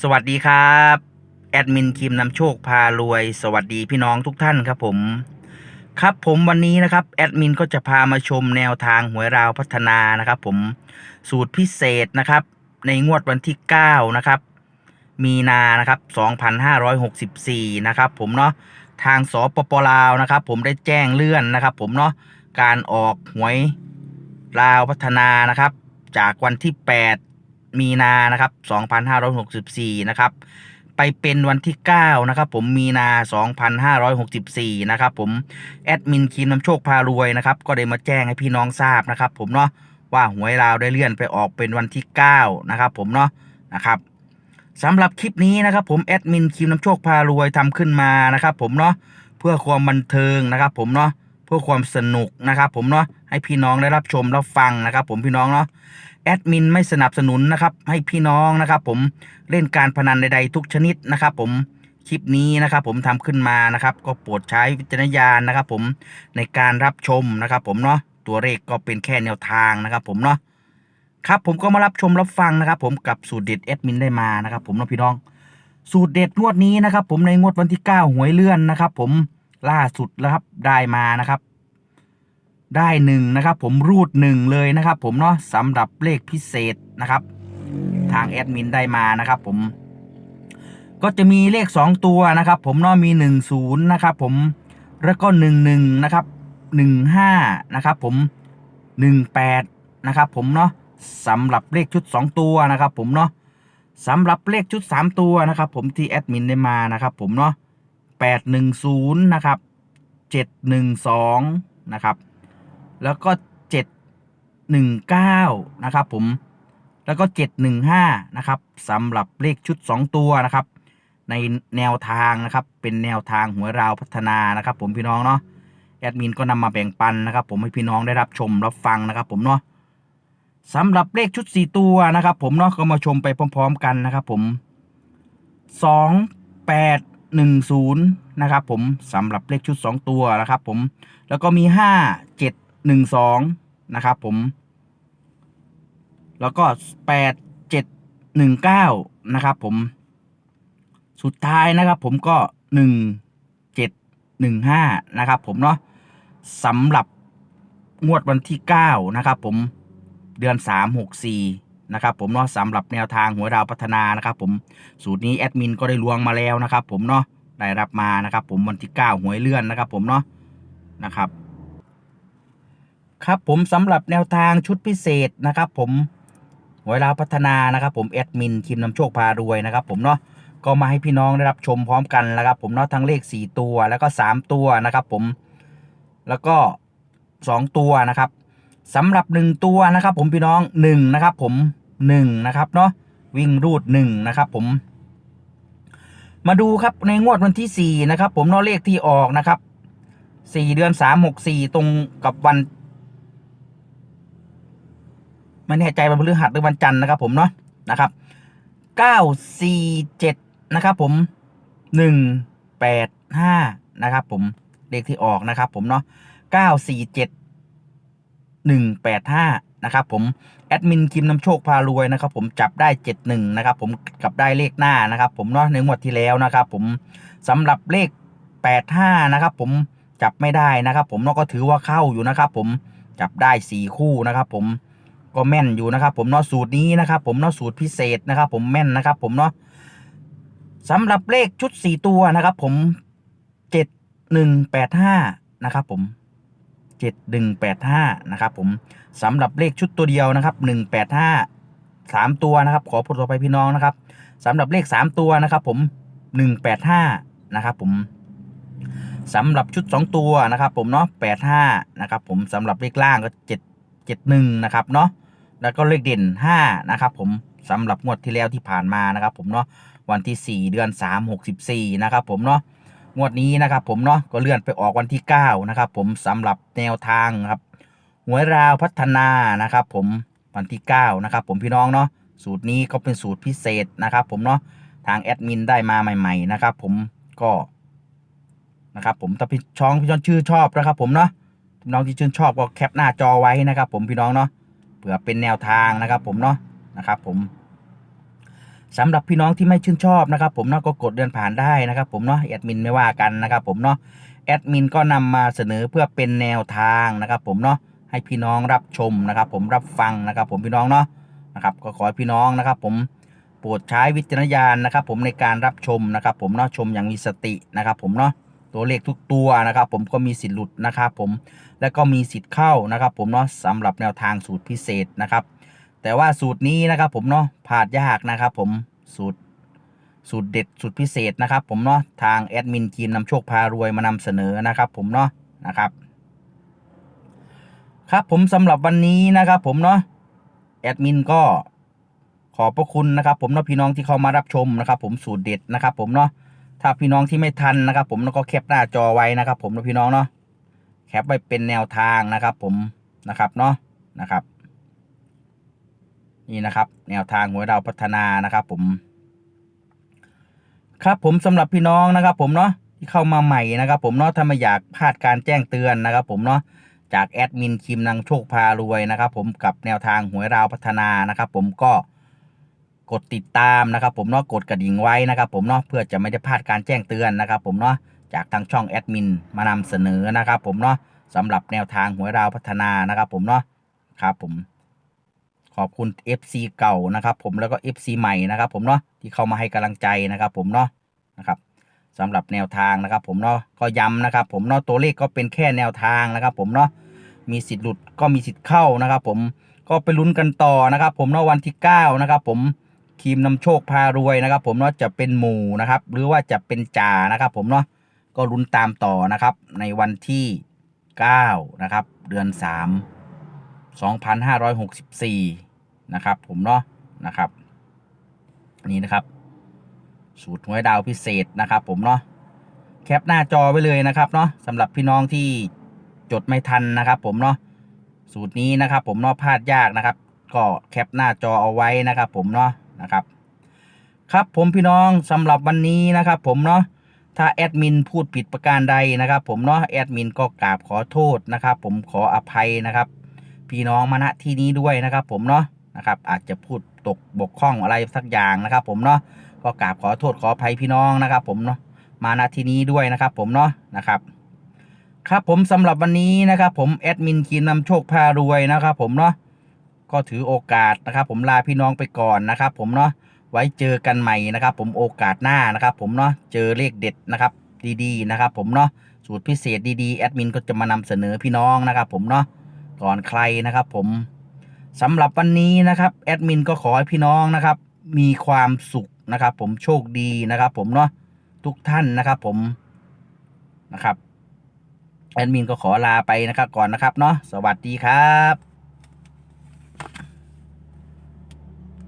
สวัสดีครับ แอดมินคิมนำโชคพารวย สวัสดีพี่น้องทุกท่านครับผม ครับผมวันนี้นะครับแอดมินก็จะพามาชมแนวทางหวยราวพัฒนานะครับ ผมสูตรพิเศษนะครับ ในงวดวันที่9นะครับ มีนานะครับ2564นะครับ ผมเนาะทางสปปลาวนะครับ ผมได้แจ้งเลื่อนนะครับ ผมเนาะการออกหวยราวพัฒนานะครับ จากวันที่ 8 มีนานะครับ2564นะครับไปเป็นวันที่ 9 นะครับ ผมมีนา 2564 นะครับ ผมแอดมินคีมนำโชคพารวยนะครับ ก็ได้มาแจ้งให้พี่น้องทราบนะครับ ผมเนาะว่าหวยราวได้เลื่อนไปออกเป็นวันที่ 9 นะครับ ผมเนาะนะครับสำหรับคลิปนี้นะครับ ผมแอดมินคีมนำโชคพารวยทำขึ้นมานะครับ ผมเนาะเพื่อความบันเทิงนะครับ ผมเนาะเพื่อความสนุกนะครับ ผมเนาะให้พี่น้องได้รับชมรับฟังนะครับ ผมพี่น้องเนาะ แอดมินไม่สนับสนุนนะครับ ให้พี่น้องนะครับ ผมเล่นการพนันใดๆทุกชนิดนะครับ ผมคลิปนี้นะครับ ผมทำขึ้นมานะครับ ก็โปรดใช้วิจารณญาณนะครับ ผมในการรับชมนะครับ ผมเนาะตัวเลขก็เป็นแค่แนวทางนะครับ ผมเนาะครับผมก็มารับชมรับฟังนะครับ ผมกับสูตรเด็ดแอดมินได้มานะครับ ผมเนาะพี่น้อง สูตรเด็ดงวดนี้นะครับ ผมในงวดวันที่ 9 หวยเลื่อนนะครับ ผมล่าสุดแล้วครับได้มานะครับ ได้หนึ่งนะครับผมรูดหนึ่งเลยนะครับผมเนาะสำหรับเลขพิเศษนะครับ ทางแอดมินได้มานะครับผม ก็จะมีเลขสองตัวนะครับ ผมเนาะมีหนึ่งศูนย์นะครับผมแล้วก็หนึ่งหนึ่งนะครับหนึ่งห้านะครับผมหนึ่งแปดนะครับผมเนาะสำหรับเลขชุดสองตัวนะครับ ผมเนาะสำหรับเลขชุดสามตัวนะครับ ผมที่แอดมินได้มานะครับ ผมเนาะแปดหนึ่งศูนย์นะครับเจ็ดหนึ่งสองนะครับ แล้วก็เจ็ดหนึ่งเก้านะครับผม แล้วก็เจ็ดหนึ่งห้านะครับสำหรับเลขชุดสองตัวนะครับ ในแนวทางนะครับเป็นแนวทางหวยราวพัฒนานะครับผมพี่น้องเนาะแอดมินก็นำมาแบ่งปันนะครับผมให้พี่น้องได้รับชมรับฟังนะครับผมเนาะสำหรับเลขชุดสี่ตัวนะครับผมเนาะก็มาชมไปพร้อม ๆ กันนะครับผมสองแปดหนึ่งศูนย์นะครับผมสำหรับเลขชุดสองตัวนะครับผมแล้วก็มีห้าเจ็ด หนึ่งสองนะครับผม แล้วก็แปดเจ็ดหนึ่งเก้านะครับผม สุดท้ายนะครับผมก็หนึ่งเจ็ดหนึ่งห้านะครับผมเนาะสำหรับงวดวันที่เก้านะครับผมเดือนสามหกสี่นะครับผมเนาะสำหรับแนวทางหวยดาวพัฒนานะครับผมสูตรนี้แอดมินก็ได้ลวงมาแล้วนะครับผมเนาะได้รับมานะครับผมวันที่เก้าหวยเลื่อนนะครับผมเนาะนะครับ ครับผมสำหรับแนวทางชุดพิเศษนะครับ ผมหวยลาวพัฒนานะครับ ผมแอดมินคิมนำโชคพารวยนะครับผมเนาะก็มาให้พี่น้องได้รับชมพร้อมกันนะครับ ผมเนาะทั้งเลข 4 ตัวแล้วก็ 3 ตัวนะครับผมแล้วก็ 2 ตัวนะครับสำหรับ 1 ตัวนะครับ ผมพี่น้อง1นะครับผม1นะครับเนาะวิ่งรูด1นะครับผม มาดูครับในงวดวันที่4นะครับผมเนาะเลขที่ออกนะครับ4เดือน3 6 4ตรงกับวัน ไม่แน่ใจวันพฤหัสหรือวันจันทร์นะครับผมเนาะนะครับเก้าสี่เจ็ดนะครับผมหนึ่งแปดห้านะครับผมเลขที่ออกนะครับผมเนาะเก้าสี่เจ็ดหนึ่งแปดห้านะครับผมแอดมินคิมนำโชคพารวยนะครับผมจับได้เจ็ดหนึ่งนะครับผมกับได้เลขหน้านะครับผมเนาะในงวดที่แล้วนะครับผมสำหรับเลขแปดห้านะครับผมจับไม่ได้นะครับผมเนาะก็ถือว่าเข้าอยู่นะครับผมจับได้สี่คู่นะครับผม ก็แม่นอยู่นะครับ ผมเนาะสูตรนี้นะครับ ผมเนาะสูตรพิเศษนะครับ ผมแม่นนะครับ ผมเนาะสำหรับเลขชุดสี่ตัวนะครับ ผมเจ็ดหนึ่งแปดห้านะครับผมเจ็ดหนึ่งแปดห้านะครับ ผมสำหรับเลขชุดตัวเดียวนะครับหนึ่งแปดห้าสามตัวนะครับ ขอพูดต่อไปพี่น้องนะครับสำหรับเลขสามตัวนะครับ ผมหนึ่งแปดห้านะครับผมสำหรับชุดสองตัวนะครับ ผมเนาะแปดห้านะครับ ผมสำหรับเลขล่างก็เจ็ดเจ็ดหนึ่งนะครับเนาะ แล้วก็เลขเด่น 5 นะครับผมสำหรับงวดที่แล้วที่ผ่านมานะครับผมเนาะวันที่ 4 เดือน 3 64 นะครับผมเนาะงวดนี้นะครับผมเนาะก็เลื่อนไปออกวันที่ 9 นะครับผมสำหรับแนวทางครับหวยราวพัฒนานะครับผมวันที่ 9 นะครับผมพี่น้องเนาะสูตรนี้ก็เป็นสูตรพิเศษนะครับผมเนาะทางแอดมินได้มาใหม่ๆนะครับผมก็นะครับผมถ้าพี่ช่องพี่น้องชื่อชอบนะครับผมเนาะพี่น้องที่ชื่นชอบก็แคปหน้าจอไว้นะครับผมพี่น้องเนาะ ผื่อเป็นแนวทางนะครับ ผมเนาะนะครับ ผมสำหรับพี่น้องที่ไม่ชื่นชอบนะครับ ผมเนาะก็กดเดินผ่านได้นะครับ ผมเนาะแอดมินไม่ว่ากันนะครับ ผมเนาะแอดมินก็นำมาเสนอเพื่อเป็นแนวทางนะครับ ผมเนาะให้พี่น้องรับชมนะครับ ผมรับฟังนะครับ ผมพี่น้องเนาะนะครับก็ขอให้พี่น้องนะครับ ผมโปรดใช้วิจารณญาณนะครับ ผมในการรับชมนะครับ ผมเนาะชมอย่างมีสตินะครับ ผมเนาะ ตัวเลขทุกตัวนะครับ ผมก็มีสิทธิ์หลุดนะครับผมและก็มีสิทธิ์เข้านะครับ ผมเนาะสำหรับแนวทางสูตรพิเศษนะครับ แต่ว่าสูตรนี้นะครับ ผมเนาะพลาดยากนะครับ ผมสูตรสูตรเด็ดสูตรพิเศษนะครับ ผมเนาะทางแอดมินทีมนำโชคพารวยมานำเสนอนะครับ ผมเนาะนะครับ ครับผมสำหรับวันนี้นะครับ ผมเนาะแอดมินก็ขอบพระคุณนะครับ ผมเนาะพี่น้องที่เข้ามารับชมนะครับ ผมสูตรเด็ดนะครับ ผมเนาะ ถ้าพี่น้องที่ไม่ทันนะครับ ผมแล้วก็แคปหน้าจอไว้นะครับ ผมเนาะพี่น้องเนาะแคปไว้เป็นแนวทางนะครับ ผมนะครับเนาะนะครับ นี่นะครับ แนวทางหวยเราวพัฒนานะครับ ผม ครับผมสำหรับพี่น้องนะครับ ผมเนาะที่เข้ามาใหม่นะครับ ผมเนาะถ้าไม่อยากพลาดการแจ้งเตือนนะครับ ผมเนาะจากแอดมินคิมนางโชคพารวยนะครับ ผมกับแนวทางหวยราวพัฒนานะครับ ผมก็ กดติดตามนะครับ ผมเนาะกดกระดิ่งไว้นะครับ ผมเนาะเพื่อจะไม่ได้พลาดการแจ้งเตือนนะครับ ผมเนาะจากทางช่องแอดมินมานำเสนอนะครับ ผมเนาะสำหรับแนวทางหวยราวพัฒนานะครับ ผมเนาะครับผมขอบคุณ FC เก่านะครับผมแล้วก็ FC ใหม่นะครับ ผมเนาะที่เข้ามาให้กำลังใจนะครับ ผมเนาะนะครับสำหรับแนวทางนะครับ ผมเนาะก็ย้ำนะครับ ผมเนาะตัวเลขก็เป็นแค่แนวทางนะครับ ผมเนาะมีสิทธิ์หลุดก็มีสิทธิ์เข้านะครับ ผมก็ไปลุ้นกันต่อนะครับ ผมเนาะวันที่9นะครับ ผม ทีมนำโชคพารวยนะครับ ผมเนาะจะเป็นหมู่นะครับ หรือว่าจะเป็นจ่านะครับ ผมเนาะก็ลุ้นตามต่อนะครับ ในวันที่9นะครับ เดือน 3 2564 นะครับ ผมเนาะนะครับ นี่นะครับ สูตรหวยดาวพิเศษนะครับ ผมเนาะแคปหน้าจอไว้เลยนะครับเนาะสำหรับพี่น้องที่จดไม่ทันนะครับ ผมเนาะสูตรนี้นะครับ ผมเนาะพลาดยากนะครับ ก็แคปหน้าจอเอาไว้นะครับ ผมเนาะ นะครับ ครับผมพี่น้องสำหรับวันนี้นะครับ ผมเนาะถ้าแอดมินพูดผิดประการใดนะครับ ผมเนาะแอดมินก็กราบขอโทษนะครับ ผมขออภัยนะครับ พี่น้องมาณที่นี้ด้วยนะครับ ผมเนาะนะครับ อาจจะพูดตกบกพร่องอะไรสักอย่างนะครับ ผมเนาะก็กราบขอโทษขออภัยพี่น้องนะครับ ผมเนาะมาณที่นี้ด้วยนะครับ ผมเนาะนะครับครับผมสำหรับวันนี้นะครับ ผมแอดมินคีนนำโชคพารวยนะครับ ผมเนาะ ก็ถือโอกาสนะครับ ผมลาพี่น้องไปก่อนนะครับ ผมเนาะไว้เจอกันใหม่นะครับ ผมโอกาสหน้านะครับ ผมเนาะเจอเลขเด็ดนะครับ ดีๆนะครับ ผมเนาะสูตรพิเศษดีๆแอดมินก็จะมานำเสนอพี่น้องนะครับ ผมเนาะก่อนใครนะครับ ผมสำหรับวันนี้นะครับแอดมินก็ขอให้พี่น้องนะครับ มีความสุขนะครับ ผมโชคดีนะครับ ผมเนาะทุกท่านนะครับ ผมนะครับแอดมินก็ขอลาไปนะครับก่อนนะครับเนาะสวัสดีครับ